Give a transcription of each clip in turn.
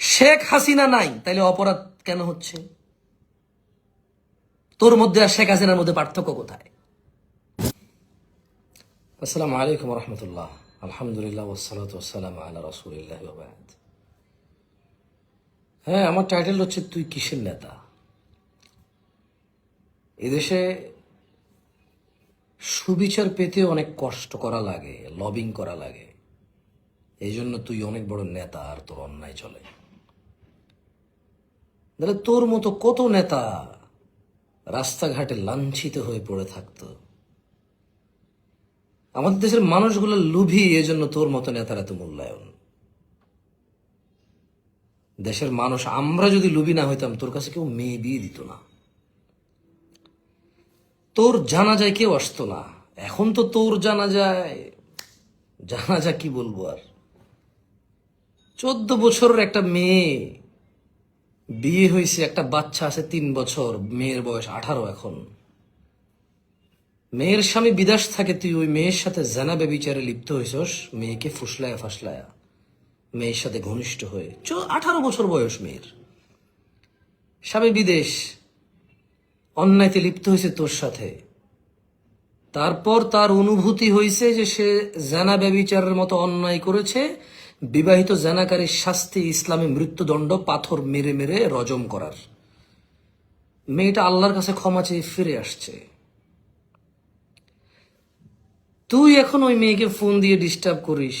শেখ হাসিনা নাই, তাইলে অপরাধ কেন হচ্ছে? তোর মধ্যে আর শেখ হাসিনার মধ্যে পার্থক্য কোথায়? আসসালামু আলাইকুম রহমতুল্লাহ। আলহামদুলিল্লাহ ওসালাত ওসালাম আলা রসুলিল্লাহ হ্যাঁ আমার টাইটেল হচ্ছে তুই কিসের নেতা? এদেশে সুবিচার পেতে অনেক কষ্ট করা লাগে, লবিং করা লাগে। এই জন্য তুই অনেক বড় নেতা আর তোর অন্যায় চলে। তাহলে তোর মতো কত নেতা রাস্তাঘাটে লাঞ্ছিত হয়ে পড়ে থাকতো? আমাদের দেশের মানুষগুলো লুভি, এজন্য তোর মতো নেতার এত মূল্যায়ন। দেশের মানুষ, আমরা যদি লুবি না হইতাম, তোর কাছে কেউ মেয়ে বিয়ে দিত না। তোর জানা যায় কেউ আসতো না। এখন তো তোর জানা যায় জানা যা কি বলব আর? চোদ্দ বছরের একটা মেয়ে বিয়ে হয়েছে একটা বাচ্চা আছে তিন বছর, মেয়ের বয়স আঠারো এখন। মেয়ের স্বামী বিদেশ থাকে, তুই ওই মেয়ের সাথে জানা বেবিচারে লিপ্ত হয়েছস মেয়েকে ফুসলায়া ফাসলায়া। মেয়ের সাথে ঘনিষ্ঠ হয়ে, চ, আঠারো বছর বয়স মেয়ের। স্বামী বিদেশ, অন্যায়তে লিপ্ত হয়েছে তোর সাথে। তারপর তার অনুভূতি হয়েছে যে সে জানা ব্যবিচারের মতো অন্যায় করেছে বিবাহিত জানাকারীর শাস্তি ইসলামে মৃত্যুদণ্ড পাথর মেরে মেরে রজম করার। মেয়েটা আল্লাহর কাছে ক্ষমা চেয়ে ফিরে আসছে। তুই এখন ওই মেয়েকে ফোন দিয়ে ডিস্টার্ব করিস।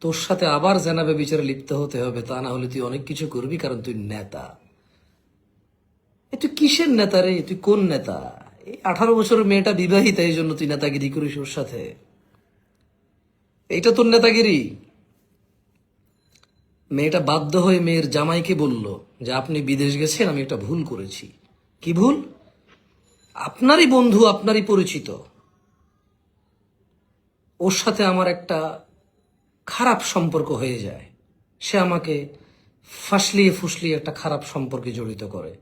তোর সাথে আবার জানাবে বিচারে লিপ্ত হতে হবে, তা না হলে তুই অনেক কিছু করবি কারণ তুই নেতা। তুই কিসের নেতা রে? তুই কোন নেতা? এই আঠারো বছরের মেয়েটা বিবাহিতা, এই জন্য তুই নেতাগিরি করিস ওর সাথে। এইটা তোর নেতাগিরি? মেয়েটা বাধ্য হয়ে মেয়ের জামাইকে বলল যে, আপনি বিদেশ গেছেন, আমি একটা ভুল করেছি। কি ভুল? আপনারই বন্ধু, আপনারই পরিচিত। ওর সাথে আমার একটা খারাপ সম্পর্ক হয়ে যায়। সে আমাকে ফাঁসলিয়ে ফুসলিয়ে একটা খারাপ সম্পর্কে জড়িত করে।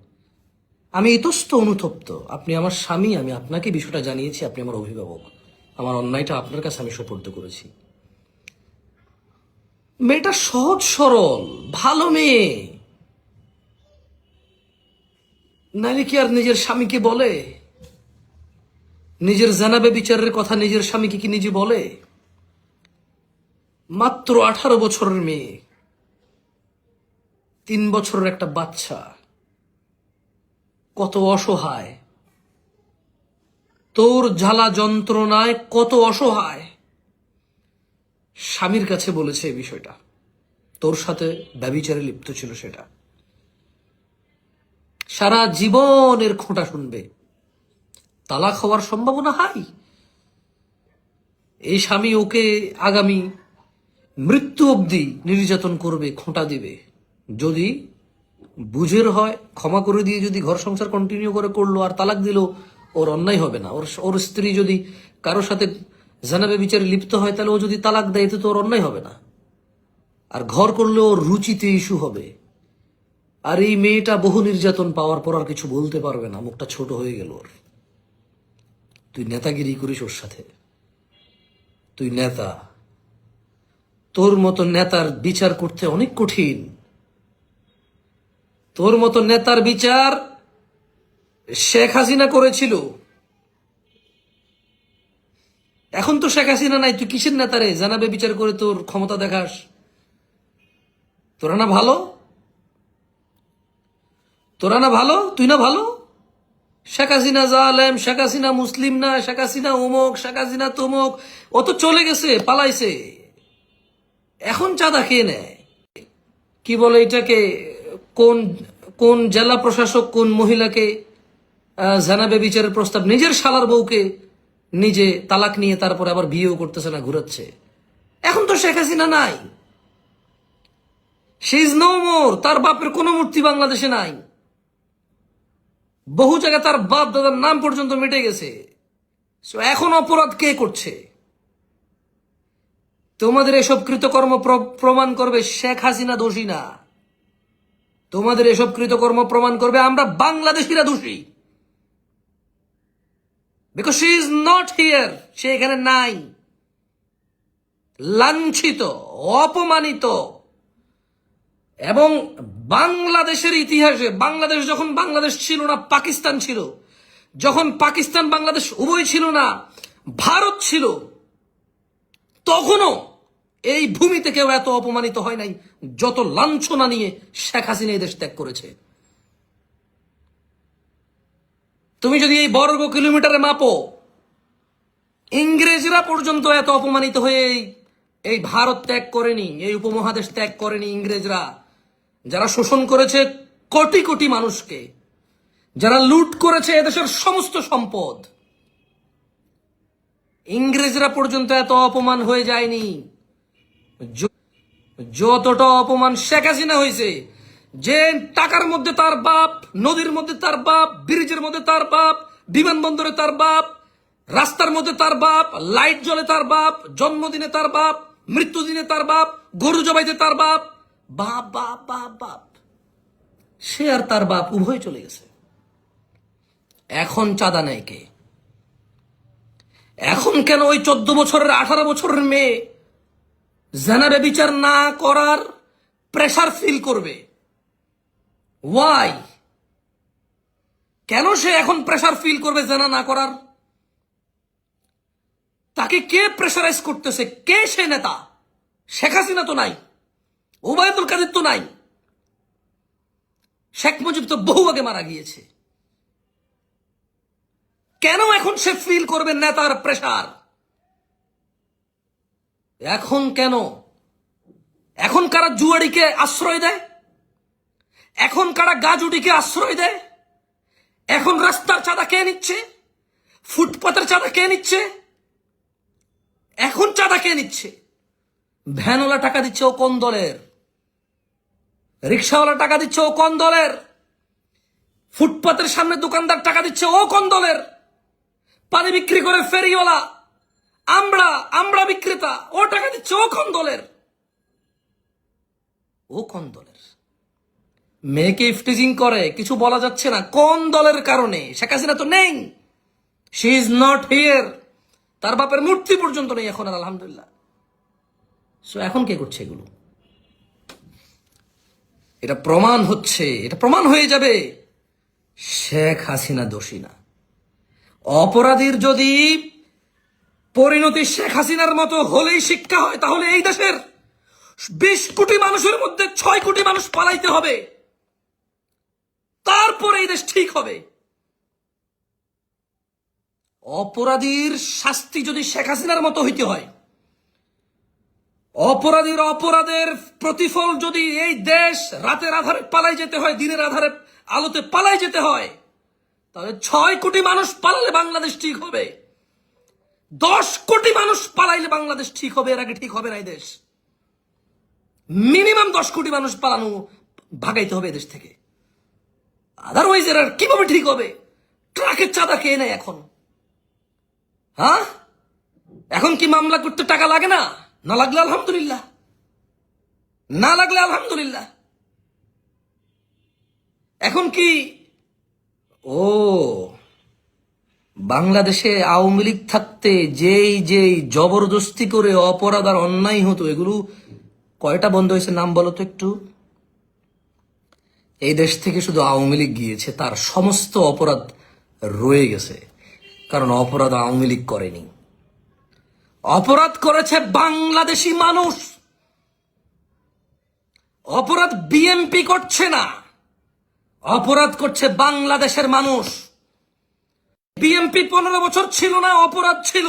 আমি ইতস্ত অনুতপ্ত। আপনি আমার স্বামী, আমি আপনাকে বিষয়টা জানিয়েছি, আপনি আমার অভিভাবক। আমার অন্যায়টা আপনার কাছে আমি সোপর্দ করেছি। মেয়েটা সহজ সরল, ভালো মেয়ে। নাইলে কি আর নিজের স্বামীকে বলে? নিজের জানাবে বিচারের কথা নিজের স্বামীকে কি নিজে বলে? মাত্র আঠারো বছরের মেয়ে। তিন বছরের একটা বাচ্চা। কত অসহায়। তোর ঝালা যন্ত্রণায় কত অসহায়। স্বামীর কাছে বলেছে এই বিষয়টা। তোর সাথে ব্যবিচারে লিপ্ত ছিল সেটা। সারা জীবনের খোঁটা শুনবে। তালাক হওয়ার সম্ভাবনা হাই। এই স্বামী ওকে আগামী মৃত্যু অবধি নির্যাতন করবে, খোঁটা দিবে। যদি বুঝের হয়, ক্ষমা করে দিয়ে যদি ঘর সংসার কন্টিনিউ করে করল আর তালাক দিল, ওর অন্যায় হবে না। ওর ওর স্ত্রী যদি কারোর সাথে জানাবে বিচারে লিপ্ত হয়, তাহলে ও যদি তালাক দেয় তো ওর অন্যায় হবে না। আর ঘর করলে ওর রুচিতে ইস্যু হবে। আর এই মেয়েটা বহু নির্যাতন পাওয়ার পর আর কিছু বলতে পারবে না, মুখটা ছোট হয়ে গেল ওর। তুই নেতাগিরি করিস ওর সাথে। তুই নেতা। তোর মতো নেতার বিচার করতে অনেক কঠিন। তোর মতো নেতার বিচার শেখ হাসিনা করেছিল। এখন তো শেখ হাসিনা নাই, তুই কিসের নেতারে? জানাবে, বিচার করে তোর ক্ষমতা দেখাস। তোরা না ভালো? তোরা না ভালো? তুই না ভালো? শেখ হাসিনা জালেম, শেখ হাসিনা মুসলিম না, শেখ হাসিনা অমুক শেখ হাসিনা তমুক। ও তো চলে গেছে, পালাইছে। এখন চাঁদা খেয়ে নেয়? কি বলে এটাকে? কোন কোন জেলা প্রশাসক কোন মহিলাকে জানাবে বিচারের প্রস্তাব? নিজের শালার বউকে নিজে তালাক নিয়ে তারপরে আবার বিয়েও করতেছে না ঘুরাচ্ছে। এখন তো শেখ হাসিনা নাই। সে ইজ নো মোর তার বাপের কোনো মূর্তি বাংলাদেশে নাই। বহু জায়গায় তার বাপ দাদার নাম পর্যন্ত মিটে গেছে। So, এখন অপরাধ কে করছে? তোমাদের এসব কৃতকর্ম প্রমাণ করবে শেখ হাসিনা দোষী না। তোমাদের এসব কৃতকর্ম প্রমাণ করবে আমরা বাংলাদেশিরা দোষী। Because she is not here সে এখানে নাই। লাঞ্ছিত, অপমানিত। এবং বাংলাদেশের ইতিহাসে, বাংলাদেশ যখন বাংলাদেশ ছিল না, পাকিস্তান ছিল, যখন পাকিস্তান, বাংলাদেশ উভয় ছিল না, ভারত ছিল, তখনও এই ভূমিতে কেউ এত অপমানিত হয় নাই, যত লাঞ্ছনা নিয়ে শেখ হাসিনা এই দেশ ত্যাগ করেছে। তুমি যদি এই বর্গ কিলোমিটারে মাপো, ইংরেজরা পর্যন্ত এত অপমানিত হয়ে এই- ভারত ত্যাগ করেনি, এই উপমহাদেশ ত্যাগ করেনি ইংরেজরা। যারা শোষণ করেছে কোটি কোটি মানুষকে, যারা লুট করেছে এদেশের সমস্ত সম্পদ, ইংরেজরা পর্যন্ত এত অপমান হয়ে যায়নি। যতটা অপমান শেখ হাসিনা হয়েছে যে টাকার মধ্যে তার বাপ, নদীর মধ্যে তার বাপ, ব্রিজের মধ্যে তার বাপ, বিমানবন্দরে তার বাপ, রাস্তার মধ্যে তার বাপ, লাইট জ্বলে তার বাপ, জন্মদিনে তার বাপ, মৃত্যুদিনে তার বাপ, গরু জবাইতে তার বাপ বাপ বাপ বাপ বাপ। সে আর তার বাপ উভয় চলে গেছে। এখন চাঁদা নেয় কে? এখন কেন ওই চোদ্দ বছরের, আঠারো বছরের মেয়ে জেনারে বিচার না করার প্রেসার ফিল করবে? ওয়াই কেন সে এখন প্রেশার ফিল করবে জেনা না করার? তাকে কে প্রেশারাইজ করতেছে? কে সে নেতা? শেখ হাসিনা তো নাই। ওবায়দুল কাদের তো নাই। শেখ মুজিব তো বহু আগে মারা গিয়েছে। কেন এখন সে ফিল করবে নেতার প্রেশার এখন কেন? এখন কারা জুয়ারিকে আশ্রয় দেয়? এখন কারা গাজুডিকে আশ্রয় দেয়? এখন রাস্তার চাঁদা কে নিচ্ছে? ফুটপাতের চাঁদা কে নিচ্ছে? এখন চাঁদা কে নিচ্ছে? ভ্যানওয়ালা টাকা দিচ্ছে ও কোন দলের? রিক্সাওয়ালা টাকা দিচ্ছে ও কোন দলের? ফুটপাতের সামনে দোকানদার টাকা দিচ্ছে ও কোন দলের? পানি বিক্রি করে ফেরিওয়ালা, আমরা আমরা বিক্রেতা, ও টাকা দিচ্ছে ও কোন দলের? ও কোন দলের? মেয়েকে ইফটিজিং করে, কিছু বলা যাচ্ছে না। কোন দলের কারণে? শেখ হাসিনা তো নেই। শি ইজ নট হিয়ার তার বাপের মূর্তি পর্যন্ত নেই এখন, আর আলহামদুলিল্লাহ। সো এখন কে করছে এগুলো? এটা প্রমাণ হচ্ছে, এটা প্রমাণ হয়ে যাবে। শেখ হাসিনা দোষী না। অপরাধীর যদি পরিণতি শেখ হাসিনার মতো হলেই শিক্ষা হয়, তাহলে এই দেশের বিশ কোটি মানুষের মধ্যে ছয় কোটি মানুষ পালাইতে হবে। তারপরে এই দেশ ঠিক হবে। অপরাধীর শাস্তি যদি শেখ হাসিনার মতো হইতে হয়, অপরাধীর অপরাধের প্রতিফল যদি এই দেশ রাতের আধারে পালাই যেতে হয়, দিনের আধারে আলোতে পালাই যেতে হয়, তাহলে ছয় কোটি মানুষ পালালে বাংলাদেশ ঠিক হবে। দশ কোটি মানুষ পালাইলে বাংলাদেশ ঠিক হবে, এর আগে ঠিক হবে না এই দেশ। মিনিমাম দশ কোটি মানুষ পালানো ভাগাইতে হবে এদেশ থেকে। আদারওয়াইজ এরা কীভাবে ঠিক হবে? ট্রাকের চাঁদা খেয়ে নেয় এখন। হ্যাঁ? এখন কি মামলা করতে টাকা লাগে না? না লাগলে আলহামদুলিল্লাহ। না লাগলে আলহামদুলিল্লাহ। এখন কি? ও, বাংলাদেশে আওয়ামী লীগ থাকতে যেই যেই জবরদস্তি করে অপরাধ আর অন্যায় হতো, এগুলো কয়টা বন্ধ হয়েছে নাম বলো তো একটু? এই দেশ থেকে শুধু আওয়ামী লীগ গিয়েছে, তার সমস্ত অপরাধ রয়ে গেছে। কারণ অপরাধ আওয়ামী লীগ করেনি। অপরাধ করেছে বাংলাদেশি মানুষ। অপরাধ বিএমপি করছে না। অপরাধ করছে বাংলাদেশের মানুষ। বিএমপি পনেরো বছর ছিল না, অপরাধ ছিল।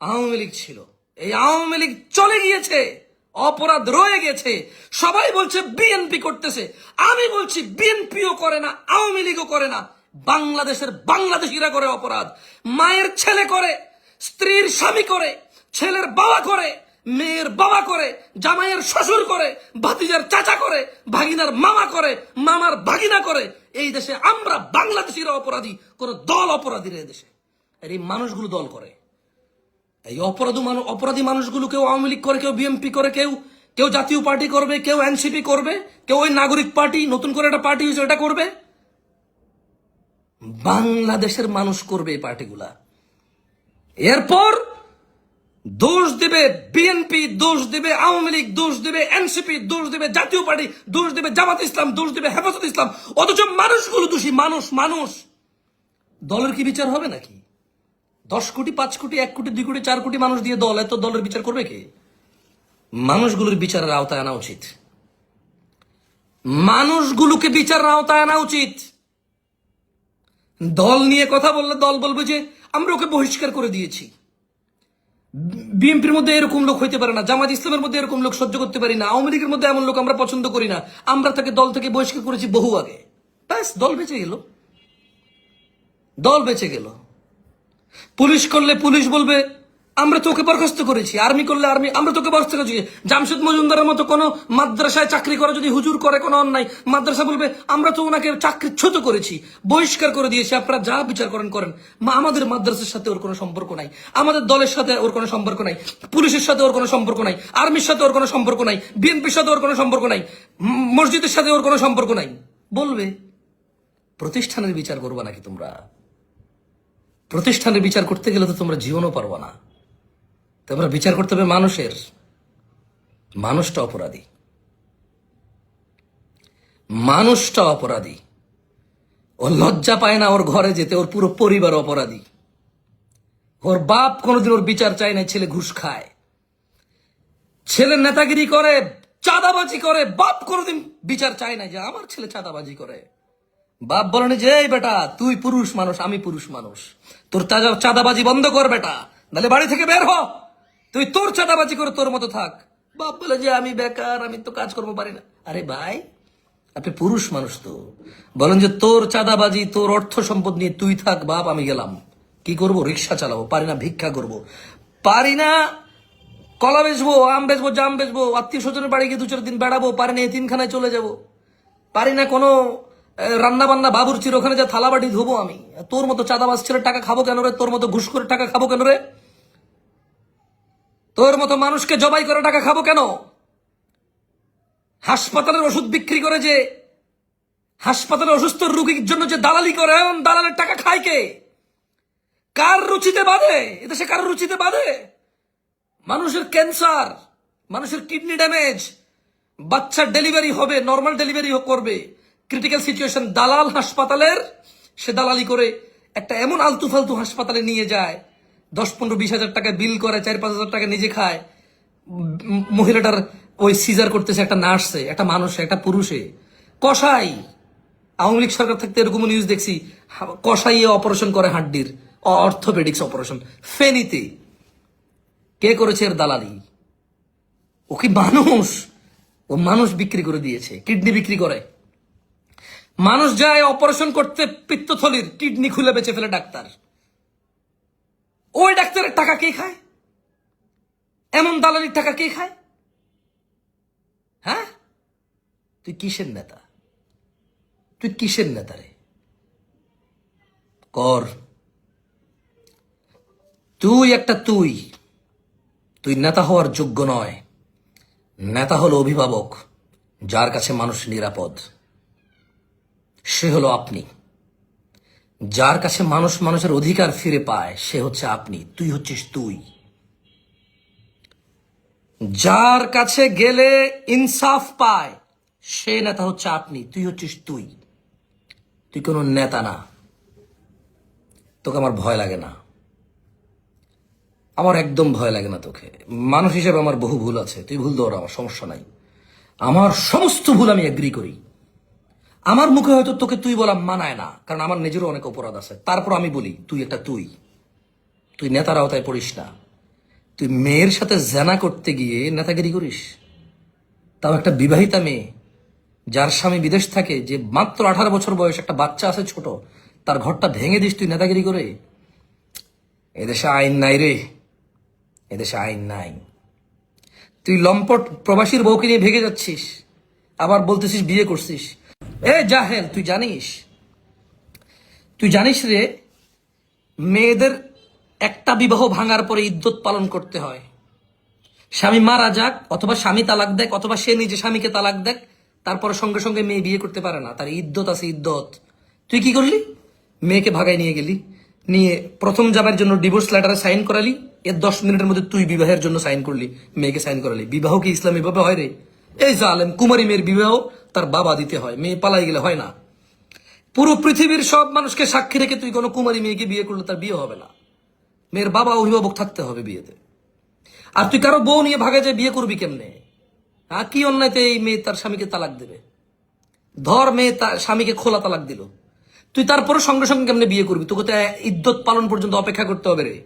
আওয়ামী লীগ ছিল। এই আওয়ামী লীগ চলে গিয়েছে। অপরাধ রয়ে গেছে। সবাই বলছে বিএনপি করতেছে। আমি বলছি বিএনপিও করে না, আওয়ামী লীগও করে না। বাংলাদেশের বাংলাদেশিরা করে অপরাধ। মায়ের ছেলে করে, স্ত্রীর স্বামী করে, ছেলের বাবা করে, মেয়ের বাবা করে, জামাইয়ের শ্বশুর করে, ভাতিজার চাচা করে, ভাগিনার মামা করে, মামার ভাগিনা করে। এই দেশে আমরা বাংলাদেশিরা অপরাধী, কোন দল অপরাধী রে দেশে। আর এই মানুষগুলো দল করে। এই অপরাধী মানুষ অপরাধী মানুষগুলো কেউ আওয়ামী লীগ করে, কেউ বিএনপি করে, কেউ কেউ জাতীয় পার্টি করবে, কেউ এনসিপি করবে, কেউ ওই নাগরিক পার্টি, নতুন করে একটা পার্টি হয়েছে এটা করবে। বাংলাদেশের মানুষ করবে এই পার্টিগুলা। এরপর দোষ দেবে বিএনপি দোষ দেবে আওয়ামী লীগ, দোষ দেবে এনসিপি দোষ দেবে জাতীয় পার্টি, দোষ দেবে জামাত ইসলাম, দোষ দেবে হেফাজত ইসলাম। অথচ মানুষগুলো দোষী, মানুষ মানুষ। দলের কি বিচার হবে নাকি? দশ কোটি, পাঁচ কোটি, এক কোটি, দুই কোটি, চার কোটি মানুষ দিয়ে দল, এত দলের বিচার করবে কে? মানুষগুলোর বিচারের আওতায় আনা উচিত। মানুষগুলোকে বিচারের আওতায় আনা উচিত। দল নিয়ে কথা বললে দল বলবে যে, আমরা ওকে বহিষ্কার করে দিয়েছি। বিএনপির মধ্যে এরকম লোক হইতে পারে না, জামাত ইসলামের মধ্যে এরকম লোক সহ্য করতে পারি না, আওয়ামী লীগের মধ্যে এমন লোক আমরা পছন্দ করি না, আমরা তাকে দল থেকে বহিষ্কার করেছি বহু আগে। ব্যাস, দল বেঁচে গেল। দল বেঁচে গেল। পুলিশ করলে পুলিশ বলবে, আমরা তোকে বরখাস্ত করেছি, আর্মি করলে আর্মি, আমরা তোকে বরখাস্ত করেছি। জামশেদ মজুমদারের মতো কোনো মাদ্রাসায় চাকরি করে যদি হুজুর করে কোনো অন্যায়, মাদ্রাসা বলবে, আমরা তো ওনাকে চাকরিচ্যুত করেছি, বহিষ্কার করে দিয়েছি, আপনারা যা বিচার করেন করেন। মা, আমাদের মাদ্রাসার সাথে ওর কোনো সম্পর্ক নাই, আমাদের দলের সাথে ওর কোনো সম্পর্ক নাই, পুলিশের সাথে ওর কোনো সম্পর্ক নাই, আর্মির সাথে ওর কোনো সম্পর্ক নাই, বিএনপির সাথে ওর কোনো সম্পর্ক নাই মসজিদের সাথে ওর কোনো সম্পর্ক নাই। বলবে, প্রতিষ্ঠানের বিচার করবা নাকি তোমরা? প্রতিষ্ঠানের বিচার করতে গেলে তো তোমরা জীবনও পারবা না। তোমরা বিচার করতে হবে মানুষের। মানুষটা অপরাধী। মানুষটা অপরাধী। ও লজ্জা পায় না ওর ঘরে যেতে, ওর পুরো পরিবার অপরাধী। ওর বাপ কোনোদিন ওর বিচার চায় না, ছেলে ঘুষ খায়। ছেলে নেতাগিরি করে, চাঁদাবাজি করে, বাপ কোনোদিন বিচার চায় না যে আমার ছেলে চাঁদাবাজি করে। বাপ বলেনি যে, এই বেটা, তুই পুরুষ মানুষ, আমি পুরুষ মানুষ। তোর চাঁদা চাঁদাবাজি বন্ধ কর, বেটা। নাহলে বাড়ি থেকে বের হ। তুই তোর চাঁদাবাজি করে তোর মতো থাক। বাপ বলে যে আমি বেকার, আমি তো কাজ করব পারি না। আরে ভাই, আপনি পুরুষ মানুষ তো। বলেন যে তোর চাঁদাবাজি, তোর অর্থ সম্পদ নিয়ে তুই থাক, বাপ, আমি গেলাম। কি করব? রিক্সা চালাবো, পারি না, ভিক্ষা করব। পারি না, কলা বেচবো, আম বেচবো, জাম বেচবো, আত্মীয় স্বজনের বাড়ি গিয়ে দু চার দিন বেড়াবো, পারি না তিনখানায় চলে যাব। পারি না কোনো রান্না বান্না বাবুরচির ওখানে যা থালা বাটি ধুবো আমি। তোর মতো চাঁদাবাজ ছেলে টাকা খাব কেন রে? তোর মতো ঘুষ করে টাকা খাব কেন রে? তোর মতো মানুষকে জবাই করে টাকা খাব কেন? হাসপাতালের ওষুধ বিক্রি করে যে হাসপাতালে অসুস্থ রোগীর জন্য যে দালালি করে, এমন দালালের টাকা খায় কে? কার রুচিতে বাঁধে? এদেশে কার রুচিতে বাঁধে? মানুষের ক্যান্সার, মানুষের কিডনি ড্যামেজ, বাচ্চার ডেলিভারি হবে, নর্মাল ডেলিভারি করবে। ক্রিটিক্যাল সিচুয়েশন দালাল হাসপাতালের, সে দালালি করে একটা এমন আলতু ফালতু হাসপাতালে নিয়ে যায়, দশ, পনেরো, বিশ হাজার টাকা বিল করে, চার, পাঁচ হাজার টাকা নিজে খায়। মহিলাটার ওই সিজার করতেছে একটা নার্সে, একটা মানুষে, একটা পুরুষে। কষাই আওয়ামী লীগ সরকার থাকতে এরকম নিউজ দেখছি কষাইয়ে অপারেশন করে হাড্ডির অর্থোপেডিক্স অপারেশন ফেনীতে, কে করেছে এর দালালি? ও কি মানুষ? ও মানুষ বিক্রি করে দিয়েছে, কিডনি বিক্রি করে। মানুষ যায় অপারেশন করতে পিত্তথলির কিডনি খুলে বেঁচে ফেলে ডাক্তার। ওই ডাক্তারের টাকা কে খায়? এমন দালালির টাকা কে খায়? হ্যাঁ? তুই কিসের নেতা? তুই কিসের নেতা রে? কর। তুই একটা তুই। তুই নেতা হওয়ার যোগ্য নয়। নেতা হলো অভিভাবক, যার কাছে মানুষ নিরাপদ। সে হলো আপনি। যার কাছে মানুষ মানুষের অধিকার ফিরে পায়, সে হচ্ছে আপনি, তুই হচ্ছিস তুই। যার কাছে গেলে ইনসাফ পায়, সে নেতা হচ্ছে আপনি, তুই হচ্ছিস তুই। তুই কোনো নেতা না। তোকে আমার ভয় লাগে না। আমার একদম ভয় লাগে না তোকে। মানুষ হিসেবে আমার বহু ভুল আছে, তুই ভুল দৌড় আমার সমস্যা নাই। আমার সমস্ত ভুল আমি এগ্রি করি। আমার মুখে হয়তো তোকে তুই বলা মানায় না, কারণ আমার নিজেরও অনেক অপরাধ আছে। তারপর আমি বলি, তুই একটা তুই। তুই নেতার আওতায় পড়িস না। তুই মেয়ের সাথে জেনা করতে গিয়ে নেতাগিরি করিস। তাও একটা বিবাহিতা মেয়ে, যার স্বামী বিদেশ থাকে, যে মাত্র আঠারো বছর বয়স একটা বাচ্চা আছে ছোট, তার ঘরটা ভেঙে দিস তুই নেতাগিরি করে। এদেশে আইন নাই রে। এদেশে আইন নাই। তুই লম্পট প্রবাসীর বউকে নিয়ে ভেঙে যাচ্ছিস, আবার বলতেছিস বিয়ে করছিস। এ জাহেল, তুই জানিস? তুই জানিস রে, মেয়েদের একটা বিবাহ ভাঙার পরে ইদ্যত পালন করতে হয়। স্বামী মারা যাক, অথবা স্বামী তালাক দেখ অথবা সে নিজে স্বামীকে তালাক দেখ তারপরে সঙ্গে সঙ্গে মেয়ে বিয়ে করতে পারে না। তার ইদ্যত আছে ইদ্যত। তুই কি করলি? মেয়েকে ভাগায় নিয়ে গেলি, নিয়ে প্রথম জামের জন্য ডিভোর্স লেটারে সাইন করালি, এর দশ মিনিটের মধ্যে তুই বিবাহের জন্য সাইন করলি, মেয়েকে সাইন করালি। বিবাহ কি ইসলামী ভাবে হয় রে? এই জালেম, কুমারী মেয়ের বিবাহ তার বাবা দিতে হয়, মেয়ে পালাই গেলে হয় না। পুরো পৃথিবীর সব মানুষকে সাক্ষী রেখে তুই কোনো কুমারী মেয়েকে বিয়ে করলে তার বিয়ে হবে না। মেয়ের বাবা অভিভাবক থাকতে হবে বিয়েতে। আর তুই কারও বউ নিয়ে ভাগে যে বিয়ে করবি কেমনে? হ্যাঁ কি অন্যায়তে এই মেয়ে তার স্বামীকে তালাক দেবে? ধর মেয়ে তার স্বামীকে খোলা তালাক দিল। তুই তারপরে সঙ্গে সঙ্গে কেমনে বিয়ে করবি? তোকে তো ইদ্যত পালন পর্যন্ত অপেক্ষা করতে হবে রে।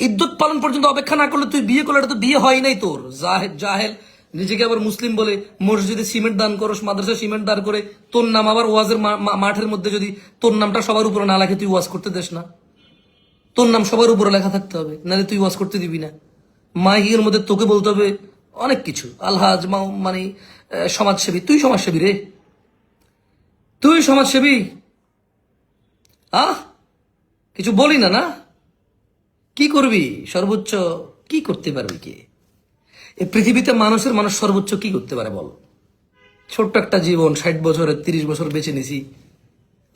ইদ্যত পালন পর্যন্ত অপেক্ষা না করলে তুই বিয়ে করলে এটা তো বিয়ে হয় নাই তোর। জাহেদ, জাহেল নিজেকে আবার মুসলিম বলে, মসজিদে সিমেন্ট দান করস মাদ্রাসা সিমেন্ট দান করে, তোর নাম আবার ওয়াজের মাঠের মধ্যে যদি তোর নামটা সবার উপরে না লেখে, তুই ওয়াজ করতে দেস না। তোর নাম সবার উপরে লেখা থাকতে হবে, নাহলে তুই ওয়াজ করতে দিবি না। মাইকের মধ্যে তোকে বলতে হবে অনেক কিছু। আলহাজ মা- মানে সমাজসেবী। তুই সমাজসেবী রে। তুই সমাজসেবী? আহ? কিছু বলি না না? কি করবি? সর্বোচ্চ কি করতে পারবি কে? এই পৃথিবীতে মানুষের মানুষ সর্বোচ্চ কি করতে পারে বল? ছোট্ট একটা জীবন, ষাট বছরের, তিরিশ বছর বেঁচে নিছি।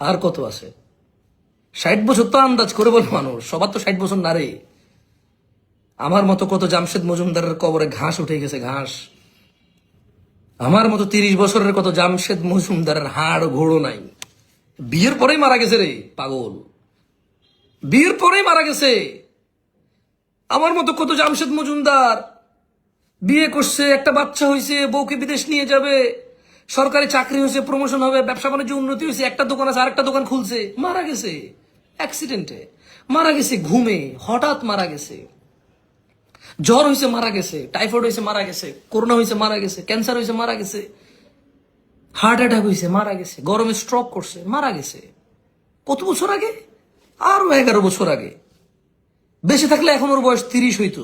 আর কত আছে? ষাট বছর তো আন্দাজ করে বল মানুষ, সবার তো ষাট বছর না রে। আমার মতো কত জামশেদ মজুমদারের কবরে ঘাস উঠে গেছে, ঘাস। আমার মতো তিরিশ বছরের কত জামশেদ মজুমদারের হাড় ঘোড়ো নাই। বিয়ের পরেই মারা গেছে রে, পাগল। বিয়ের পরেই মারা গেছে। আমার মতো কত জামশেদ মজুমদার বিয়ে করছে, একটা বাচ্চা হয়েছে বউকে বিদেশ নিয়ে যাবে, সরকারি চাকরি হয়েছে প্রমোশন হবে, ব্যবসা বাণিজ্য উন্নতি হয়েছে একটা দোকান আছে, আরেকটা দোকান খুলছে, মারা গেছে অ্যাক্সিডেন্টে মারা গেছে ঘুমে, হঠাৎ মারা গেছে, জ্বর হয়েছে মারা গেছে টাইফয়েড হয়েছে মারা গেছে করোনা হয়েছে মারা গেছে ক্যান্সার হয়েছে মারা গেছে হার্ট অ্যাটাক হয়েছে মারা গেছে, গরমে স্ট্রোক করছে, মারা গেছে। কত বছর আগে? আরও এগারো বছর আগে। বেঁচে থাকলে এখন ওর বয়স তিরিশ হইতো।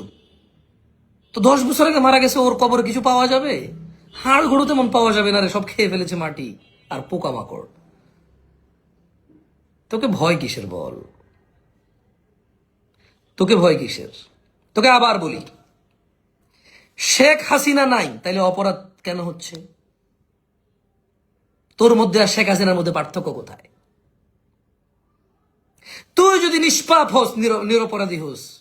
তো দশ বছর আগে মারা গেছে, ওর কবরে কিছু পাওয়া যাবে? হাড় ঘোড়ো তেমন পাওয়া যাবে না রে, সব খেয়ে ফেলেছে মাটি আর পোকামাকড়। তোকে ভয় কিসের বল? তোকে ভয় কিসের? তোকে আবার বলি, শেখ হাসিনা নাই, তাইলে অপরাধ কেন হচ্ছে? তোর মধ্যে আর শেখ হাসিনার মধ্যে পার্থক্য কোথায়? তুই যদি নিষ্পাপ হোস, নির- নিরপরাধী হোস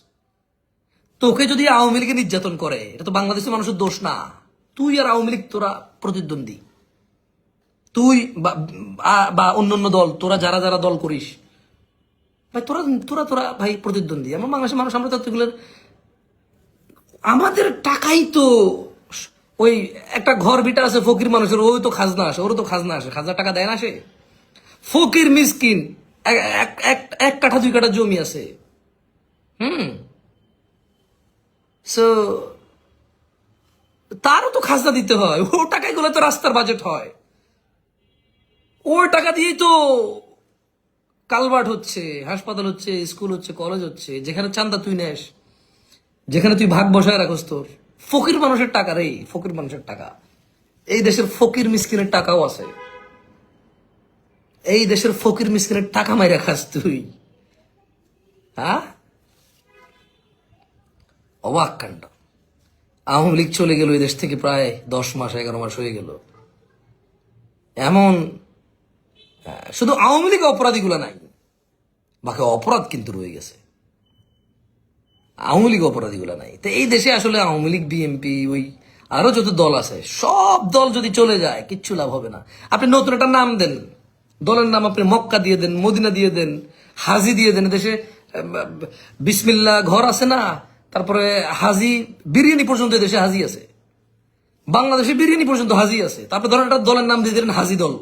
তোকে যদি আওয়ামী লীগে নির্যাতন করে, এটা তো বাংলাদেশের মানুষের দোষ না। তুই আর আওয়ামী লীগ তোরা প্রতিদ্বন্দ্বী। তুই বা- বা- বা অন্য অন্য দল, তোরা যারা যারা দল করিস, ভাই তোরা তোরা তোরা ভাই প্রতিদ্বন্দ্বী। আমার বাংলাদেশের মানুষ, আমরা তো আমাদের টাকাই তো ওই একটা ঘর বিটা আছে ফকির মানুষের, ওই তো খাজনা আসে, ওরও তো খাজনা আসে খাজনা টাকা দেয় না সে। ফকির মিসকিন এক কাঠা, দুই কাঠা জমি আছে। হুম? সো তারও তো খাজনা দিতে হয়। ও টাকায়গুলো তো রাস্তার বাজেট হয়। ওর টাকা দিয়েই তো কালভার্ট হচ্ছে, হাসপাতাল হচ্ছে, স্কুল হচ্ছে, কলেজ হচ্ছে, যেখানে চান্দা তুই নেস, যেখানে তুই ভাগ বসায় রাখস তোর। ফকির মানুষের টাকা রে, ফকির মানুষের টাকা। এই দেশের ফকির মিসকিনের টাকাও আছে। এই দেশের ফকির মিসকিনের টাকা মাইরা খাস তুই। হ্যাঁ অবাক কাণ্ড। আওয়ামী লীগ চলে গেল দেশ থেকে প্রায় দশ মাস, এগারো মাস হয়ে গেল। এমন শুধু আওয়ামী লীগ অপরাধীগুলো নাই, বাকি অপরাধ কিন্তু রয়ে গেছে। আওয়ামী লীগ অপরাধীগুলো নাই। তো এই দেশে আসলে আওয়ামী লীগ, বিএনপি, ওই আরও যত দল আছে, সব দল যদি চলে যায়, কিচ্ছু লাভ হবে না। আপনি নতুন একটা নাম দেন। দলের নাম আপনি মক্কা দিয়ে দেন, মদিনা দিয়ে দেন হাজি দিয়ে দেন। দেশে বিসমিল্লা ঘর আছে না তারপরে হাজি বিরিয়ানি পর্যন্ত দেশে হাজি আছে। বাংলাদেশে বিরিয়ানি পর্যন্ত হাজি আছে। তারপরে ধরেন একটা দলের নাম দিয়ে দিলেন হাজি দল।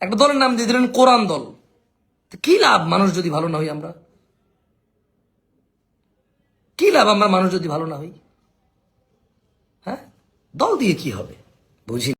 একটা দলের নাম দিয়ে দিলেন কোরআন দল। কি লাভ মানুষ যদি ভালো না হই আমরা? কি লাভ আমরা মানুষ যদি ভালো না হই? হ্যাঁ? দল দিয়ে কি হবে? বুঝি